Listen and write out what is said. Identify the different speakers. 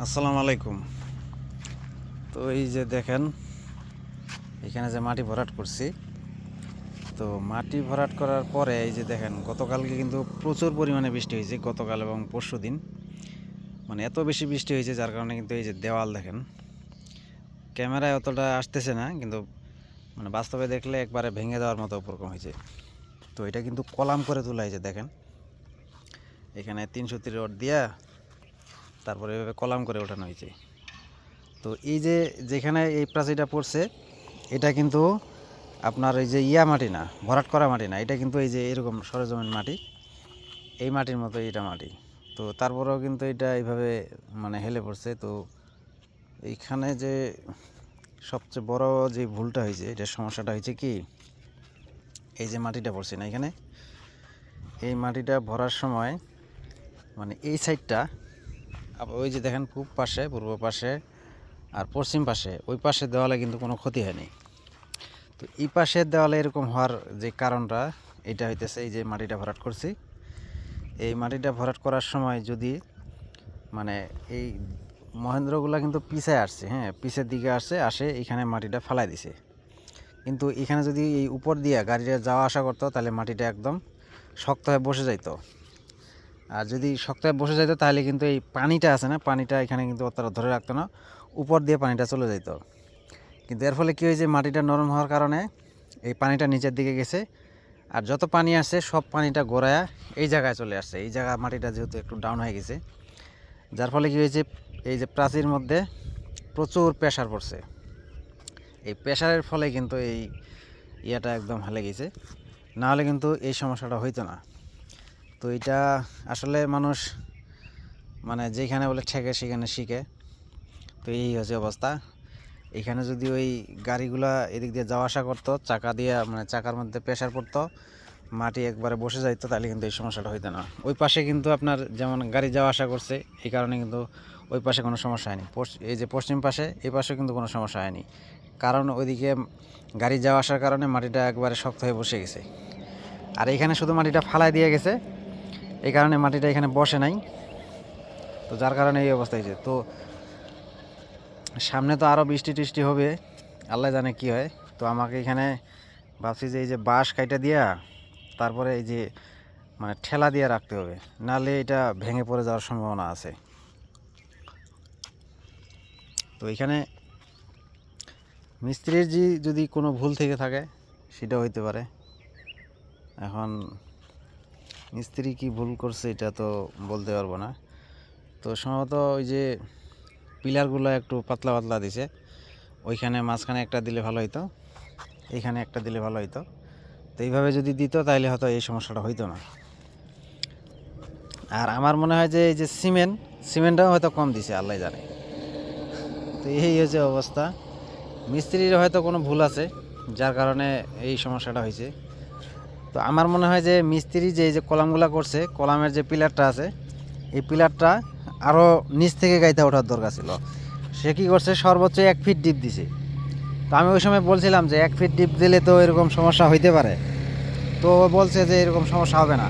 Speaker 1: আসসালামু আলাইকুম। তো এই যে দেখেন, এখানে যে মাটি ভরাট করছি। তো মাটি ভরাট করার পরে এই যে দেখেন, গতকালকে কিন্তু প্রচুর পরিমাণে বৃষ্টি হয়েছে, গতকাল এবং পরশু দিন। মানে এত বেশি বৃষ্টি হয়েছে, যার কারণে কিন্তু এই যে দেওয়াল দেখেন। ক্যামেরায় অতটা আসতেছে না, কিন্তু মানে বাস্তবে দেখলে একবারে ভেঙে দেওয়ার মতো ওরকম হয়েছে। তো এটা কিন্তু কলাম করে তোলা হয়েছে, দেখেন। এখানে তিনশো রড দিয়া তারপরে এভাবে কলাম করে ওঠানো হয়েছে। তো এই যে যেখানে এই প্রাচীরটা পড়ছে, এটা কিন্তু আপনার এই যে ইয়া মাটি না, ভরাট করা মাটি না, এটা কিন্তু এই যে এরকম সরজমিন মাটি, এই মাটির মতো এটা মাটি। তো তারপরেও কিন্তু এটা এইভাবে মানে হেলে পড়ছে। তো এইখানে যে সবচেয়ে বড় যে ভুলটা হয়েছে, এটার সমস্যাটা হয়েছে কি, এই যে মাটিটা পড়ছে না এখানে, এই মাটিটা ভরার সময় মানে এই সাইডটা ওই যে দেখেন পূব পাশে, পূর্ব পাশে আর পশ্চিম পাশে, ওই পাশের দেওয়ালে কিন্তু কোনো ক্ষতি হয়নি। তো এই পাশের দেওয়ালে এরকম হওয়ার যে কারণটা, এটা হইতেছে এই যে মাটিটা ভরাট করছি। এই মাটিটা ভরাট করার সময় যদি মানে এই মহেন্দ্রগুলা কিন্তু পিছায় আসছে হ্যাঁ পিছের দিকে আসছে, আসে এখানে মাটিটা ফালাই দিছে। কিন্তু এখানে যদি এই উপর দিয়ে গাড়িটা যাওয়া আসা করতো, তাহলে মাটিটা একদম শক্ত হয়ে বসে যাইতো। আর যদি শক্ত বসে যেত তাহলে কিন্তু এই পানিটা আছে না? পানিটা এখানে কিন্তু অতটা ধরে রাখতো না। উপর দিয়ে পানিটা চলে যেত কিন্তু এর ফলে কী হয়েছে? মাটিটা নরম হওয়ার কারণে এই পানিটা নিচের দিকে গেছে। আর যত পানি আসছে, সব পানিটা গোড়ায়া এই জায়গায় চলে আসছে। এই জায়গা মাটিটা যেহেতু একটু ডাউন হয়ে গেছে। যার ফলে কী হয়েছে? এই যে প্রাচীর মধ্যে প্রচুর প্রেশার পড়ছে। এই প্রেশারের ফলে কিন্তু এই ইয়াটা একদম হালে গেছে। নাহলে কিন্তু এই সমস্যাটা হইতো না। তো এটা আসলে মানুষ মানে যেখানে বলে ঠেকে সেখানে শিখে। তো এই হচ্ছে অবস্থা। এখানে যদি ওই গাড়িগুলা এদিক দিয়ে যাওয়া আসা করতো, চাকা দিয়ে মানে চাকার মধ্যে প্রেশার পড়তো, মাটি একবারে বসে যাইতো, তাহলে কিন্তু এই সমস্যাটা হইতো না। ওই পাশে কিন্তু আপনার যেমন গাড়ি যাওয়া আসা করছে, এই কারণে কিন্তু ওই পাশে কোনো সমস্যা হয়নি। এই যে পশ্চিম পাশে এই পাশে কিন্তু কোনো সমস্যা হয়নি। কারণ ওইদিকে গাড়ি যাওয়া আসার কারণে মাটিটা একবারে শক্ত হয়ে বসে গেছে। আর এখানে শুধু মাটিটা ফালাই দিয়ে গেছে এই কারণে মাটিটা এখানে বসে নাই। তো যার কারণে এই অবস্থা হয়েছে। তো সামনে তো আরও বৃষ্টি টিষ্টি হবে, আল্লাহ জানে কি হয়। তো আমাকে এখানে ভাবছি যে এই যে বাঁশ কাইটা দিয়া, তারপরে এই যে মানে ঠেলা দিয়ে রাখতে হবে। নাহলে এটা ভেঙে পড়ে যাওয়ার সম্ভাবনা আছে। তো এখানে মিস্ত্রির যে যদি কোনো ভুল থেকে থাকে সেটা হইতে পারে। এখন মিস্ত্রি কি ভুল করছে এটা তো বলতে পারব না। তো সম্ভবত ওই যে পিলারগুলো একটু পাতলা পাতলা দিছে, ওইখানে মাঝখানে একটা দিলে ভালো হইতো এইখানে একটা দিলে ভালো হইতো। তো এইভাবে যদি দিত তাহলে হয়তো এই সমস্যাটা হইতো না। আর আমার মনে হয় যে এই যে সিমেন্ট, সিমেন্টটাও হয়তো কম দিছে, আল্লাহ জানে। তো এই হচ্ছে অবস্থা। মিস্ত্রির হয়তো কোনো ভুল আছে, যার কারণে এই সমস্যাটা হয়েছে তো আমার মনে হয় যে মিস্ত্রি যে এই যে কলামগুলো করছে, কলামের যে পিলারটা আছে, এই পিলারটা আরও নিচ থেকে গাইতে ওঠার দরকার ছিল। সে কী করছে, সর্বোচ্চ এক ফিট ডিপ দিছে। তো আমি ওই সময় বলছিলাম যে এক ফিট ডিপ দিলে তো এরকম সমস্যা হইতে পারে। তো বলছে যে এরকম সমস্যা হবে না।